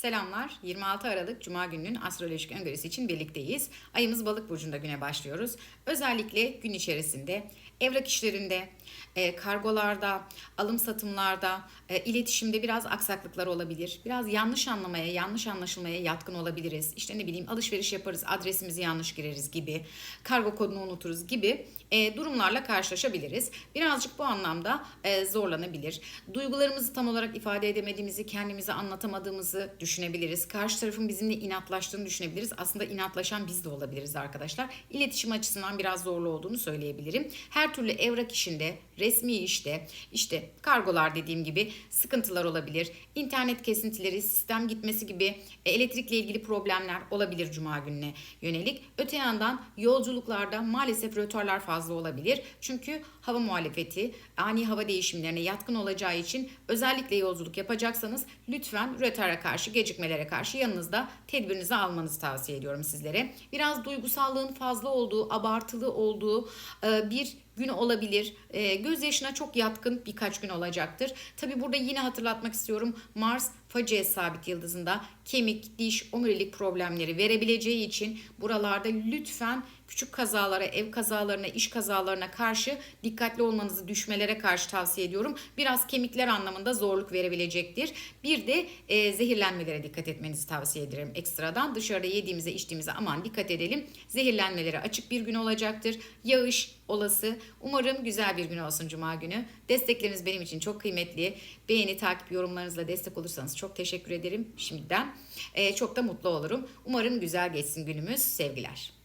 Selamlar. 26 Aralık Cuma gününün astrolojik öngörüsü için birlikteyiz. Ayımız Balık burcunda güne başlıyoruz. Özellikle gün içerisinde evrak işlerinde, e, kargolarda, alım satımlarda, e, iletişimde biraz aksaklıklar olabilir. Biraz yanlış anlamaya, yanlış anlaşılmaya yatkın olabiliriz. İşte ne bileyim alışveriş yaparız, adresimizi yanlış gireriz gibi, kargo kodunu unuturuz gibi e, durumlarla karşılaşabiliriz. Birazcık bu anlamda zorlanabilir. Duygularımızı tam olarak ifade edemediğimizi, kendimize anlatamadığımızı düşünebiliriz. Karşı tarafın bizimle inatlaştığını düşünebiliriz. Aslında inatlaşan biz de olabiliriz arkadaşlar. İletişim açısından biraz zorlu olduğunu söyleyebilirim. Her türlü evrak işinde, resmi işte, işte kargolar dediğim gibi sıkıntılar olabilir. İnternet kesintileri, sistem gitmesi gibi e, elektrikle ilgili problemler olabilir cuma gününe yönelik. Öte yandan yolculuklarda maalesef rötarlar fazla olabilir. Çünkü hava muhalefeti, ani hava değişimlerine yatkın olacağı için özellikle yolculuk yapacaksanız lütfen rötara karşı, gecikmelere karşı yanınızda tedbirinizi almanızı tavsiye ediyorum sizlere. Biraz duygusallığın fazla olduğu, abartılı olduğu e, bir gün olabilir. E, gözyaşına çok yatkın birkaç gün olacaktır. Tabi burada yine hatırlatmak istiyorum. Mars Facies sabit yıldızında kemik, diş, omurilik problemleri verebileceği için buralarda lütfen küçük kazalara, ev kazalarına, iş kazalarına karşı dikkatli olmanızı düşmelere karşı tavsiye ediyorum. Biraz kemikler anlamında zorluk verebilecektir. Bir de e, zehirlenmelere dikkat etmenizi tavsiye ederim ekstradan. Dışarıda yediğimize, içtiğimize aman dikkat edelim. Zehirlenmelere açık bir gün olacaktır. Yağış olası. Umarım güzel bir gün olsun Cuma günü. Destekleriniz benim için çok kıymetli. Beğeni, takip, yorumlarınızla destek olursanız çok teşekkür ederim şimdiden. E, çok da mutlu olurum. Umarım güzel geçsin günümüz. Sevgiler.